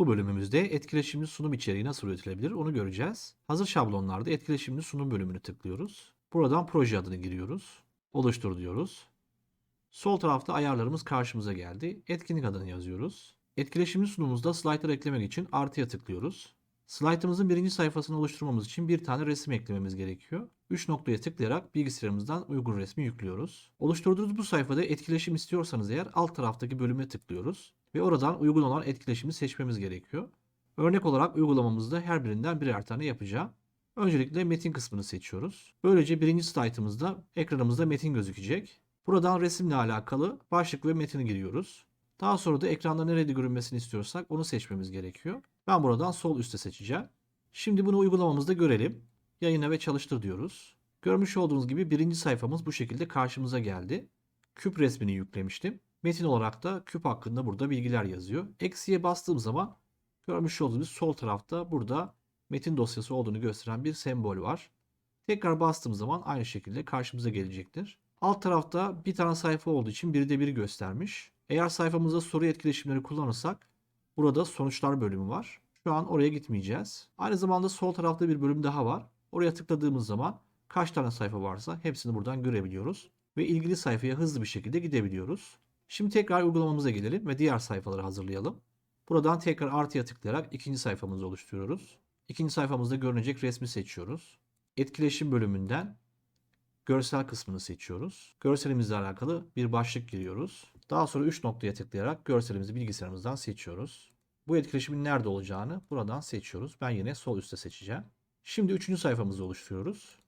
Bu bölümümüzde etkileşimli sunum içeriği nasıl üretilebilir onu göreceğiz. Hazır şablonlarda etkileşimli sunum bölümünü tıklıyoruz. Buradan proje adını giriyoruz. Oluştur diyoruz. Sol tarafta ayarlarımız karşımıza geldi. Etkinlik adını yazıyoruz. Etkileşimli sunumumuzda slaytlar eklemek için artıya tıklıyoruz. Slaytımızın birinci sayfasını oluşturmamız için bir tane resim eklememiz gerekiyor. 3 noktaya tıklayarak bilgisayarımızdan uygun resmi yüklüyoruz. Oluşturduğunuz bu sayfada etkileşim istiyorsanız eğer alt taraftaki bölüme tıklıyoruz ve oradan uygun olan etkileşimi seçmemiz gerekiyor. Örnek olarak uygulamamızda her birinden birer tane yapacağım. Öncelikle metin kısmını seçiyoruz. Böylece birinci slaytımızda ekranımızda metin gözükecek. Buradan resimle alakalı başlık ve metini giriyoruz. Daha sonra da ekranda nerede görünmesini istiyorsak onu seçmemiz gerekiyor. Ben buradan sol üstte seçeceğim. Şimdi bunu uygulamamızda görelim. Yayına ve çalıştır diyoruz. Görmüş olduğunuz gibi birinci sayfamız bu şekilde karşımıza geldi. Küp resmini yüklemiştim. Metin olarak da küp hakkında burada bilgiler yazıyor. Eksiye bastığım zaman görmüş olduğunuz sol tarafta burada metin dosyası olduğunu gösteren bir sembol var. Tekrar bastığım zaman aynı şekilde karşımıza gelecektir. Alt tarafta bir tane sayfa olduğu için biri de biri göstermiş. Eğer sayfamızda soru etkileşimleri kullanırsak burada sonuçlar bölümü var. Şu an oraya gitmeyeceğiz. Aynı zamanda sol tarafta bir bölüm daha var. Oraya tıkladığımız zaman kaç tane sayfa varsa hepsini buradan görebiliyoruz. Ve ilgili sayfaya hızlı bir şekilde gidebiliyoruz. Şimdi tekrar uygulamamıza gelelim ve diğer sayfaları hazırlayalım. Buradan tekrar artıya tıklayarak ikinci sayfamızı oluşturuyoruz. İkinci sayfamızda görünecek resmi seçiyoruz. Etkileşim bölümünden görsel kısmını seçiyoruz. Görselimizle alakalı bir başlık giriyoruz. Daha sonra 3 noktaya tıklayarak görselimizi bilgisayarımızdan seçiyoruz. Bu etkileşimin nerede olacağını buradan seçiyoruz. Ben yine sol üstte seçeceğim. Şimdi 3. sayfamızı oluşturuyoruz.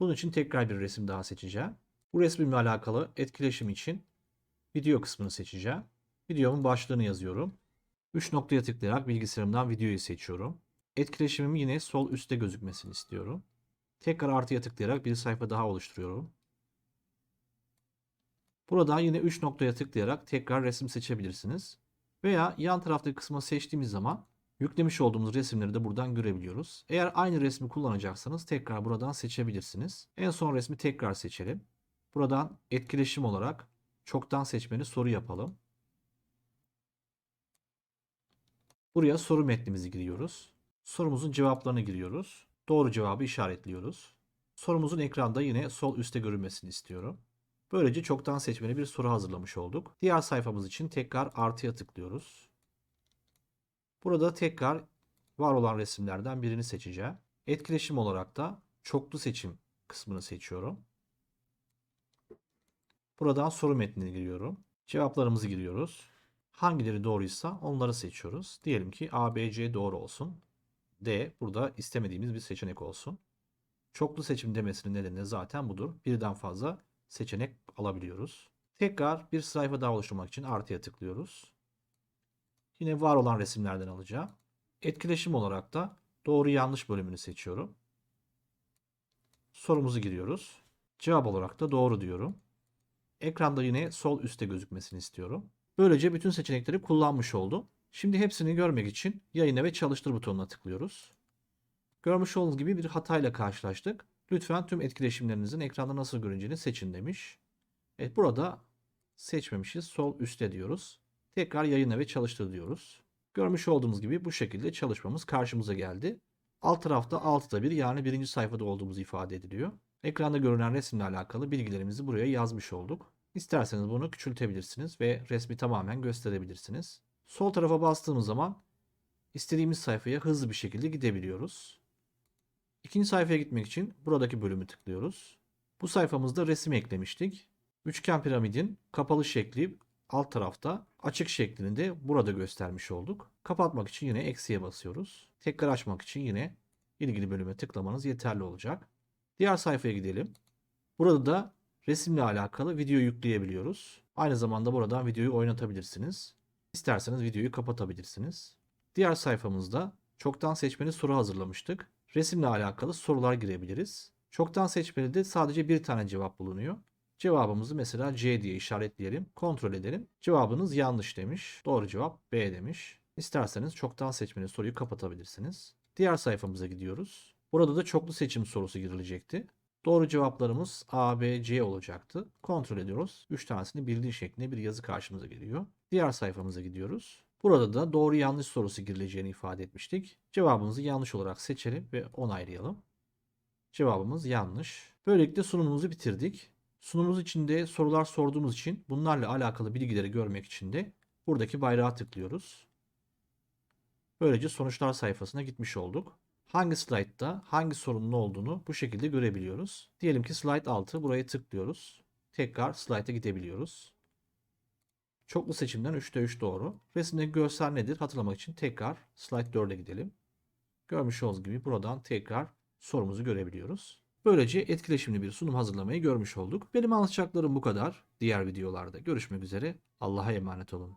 Bunun için tekrar bir resim daha seçeceğim. Bu resmimle alakalı etkileşim için video kısmını seçeceğim. Videomun başlığını yazıyorum. 3 noktaya tıklayarak bilgisayarımdan videoyu seçiyorum. Etkileşimim yine sol üstte gözükmesini istiyorum. Tekrar artıya tıklayarak bir sayfa daha oluşturuyorum. Buradan yine 3 noktaya tıklayarak tekrar resim seçebilirsiniz. Veya yan taraftaki kısmı seçtiğimiz zaman yüklemiş olduğumuz resimleri de buradan görebiliyoruz. Eğer aynı resmi kullanacaksanız tekrar buradan seçebilirsiniz. En son resmi tekrar seçelim. Buradan etkileşim olarak çoktan seçmeli soru yapalım. Buraya soru metnimizi giriyoruz. Sorumuzun cevaplarını giriyoruz. Doğru cevabı işaretliyoruz. Sorumuzun ekranda yine sol üstte görünmesini istiyorum. Böylece çoktan seçmeli bir soru hazırlamış olduk. Diğer sayfamız için tekrar artıya tıklıyoruz. Burada tekrar var olan resimlerden birini seçeceğim. Etkileşim olarak da çoklu seçim kısmını seçiyorum. Buradan soru metnini giriyorum. Cevaplarımızı giriyoruz. Hangileri doğruysa onları seçiyoruz. Diyelim ki A, B, C doğru olsun. D burada istemediğimiz bir seçenek olsun. Çoklu seçim demesinin nedeni de zaten budur. Birden fazla seçenek alabiliyoruz. Tekrar bir sayfa daha oluşturmak için artıya tıklıyoruz. Yine var olan resimlerden alacağım. Etkileşim olarak da doğru yanlış bölümünü seçiyorum. Sorumuzu giriyoruz. Cevap olarak da doğru diyorum. Ekranda yine sol üstte gözükmesini istiyorum. Böylece bütün seçenekleri kullanmış oldum. Şimdi hepsini görmek için yayına ve çalıştır butonuna tıklıyoruz. Görmüş olduğunuz gibi bir hatayla karşılaştık. Lütfen tüm etkileşimlerinizin ekranda nasıl görüneceğini seçin demiş. Evet burada seçmemişiz. Sol üstte diyoruz. Tekrar yayına ve çalıştır diyoruz. Görmüş olduğunuz gibi bu şekilde çalışmamız karşımıza geldi. Alt tarafta 6'da bir yani birinci sayfada olduğumuz ifade ediliyor. Ekranda görünen resimle alakalı bilgilerimizi buraya yazmış olduk. İsterseniz bunu küçültebilirsiniz ve resmi tamamen gösterebilirsiniz. Sol tarafa bastığımız zaman istediğimiz sayfaya hızlı bir şekilde gidebiliyoruz. İkinci sayfaya gitmek için buradaki bölümü tıklıyoruz. Bu sayfamızda resim eklemiştik. Üçgen piramidin kapalı şekli alt tarafta açık şeklini de burada göstermiş olduk. Kapatmak için yine eksiye basıyoruz. Tekrar açmak için yine ilgili bölüme tıklamanız yeterli olacak. Diğer sayfaya gidelim. Burada da resimle alakalı video yükleyebiliyoruz. Aynı zamanda buradan videoyu oynatabilirsiniz. İsterseniz videoyu kapatabilirsiniz. Diğer sayfamızda çoktan seçmeli soru hazırlamıştık. Resimle alakalı sorular girebiliriz. Çoktan seçmeli de sadece bir tane cevap bulunuyor. Cevabımızı mesela C diye işaretleyelim. Kontrol edelim. Cevabınız yanlış demiş. Doğru cevap B demiş. İsterseniz çoktan seçmeli soruyu kapatabilirsiniz. Diğer sayfamıza gidiyoruz. Burada da çoklu seçim sorusu girilecekti. Doğru cevaplarımız A, B, C olacaktı. Kontrol ediyoruz. 3 tanesini bildiği şeklinde bir yazı karşımıza geliyor. Diğer sayfamıza gidiyoruz. Burada da doğru yanlış sorusu girileceğini ifade etmiştik. Cevabımızı yanlış olarak seçelim ve onaylayalım. Cevabımız yanlış. Böylelikle sunumumuzu bitirdik. Sunumumuz içinde sorular sorduğumuz için bunlarla alakalı bilgileri görmek için de buradaki bayrağa tıklıyoruz. Böylece sonuçlar sayfasına gitmiş olduk. Hangi slaytta hangi sorunun olduğunu bu şekilde görebiliyoruz. Diyelim ki slide 6 buraya tıklıyoruz. Tekrar slayta gidebiliyoruz. Çoklu seçimden 3'te 3 doğru. Resimdeki görsel nedir hatırlamak için tekrar slide 4'e gidelim. Görmüş olduğunuz gibi buradan tekrar sorumuzu görebiliyoruz. Böylece etkileşimli bir sunum hazırlamayı görmüş olduk. Benim anlatacaklarım bu kadar. Diğer videolarda görüşmek üzere. Allah'a emanet olun.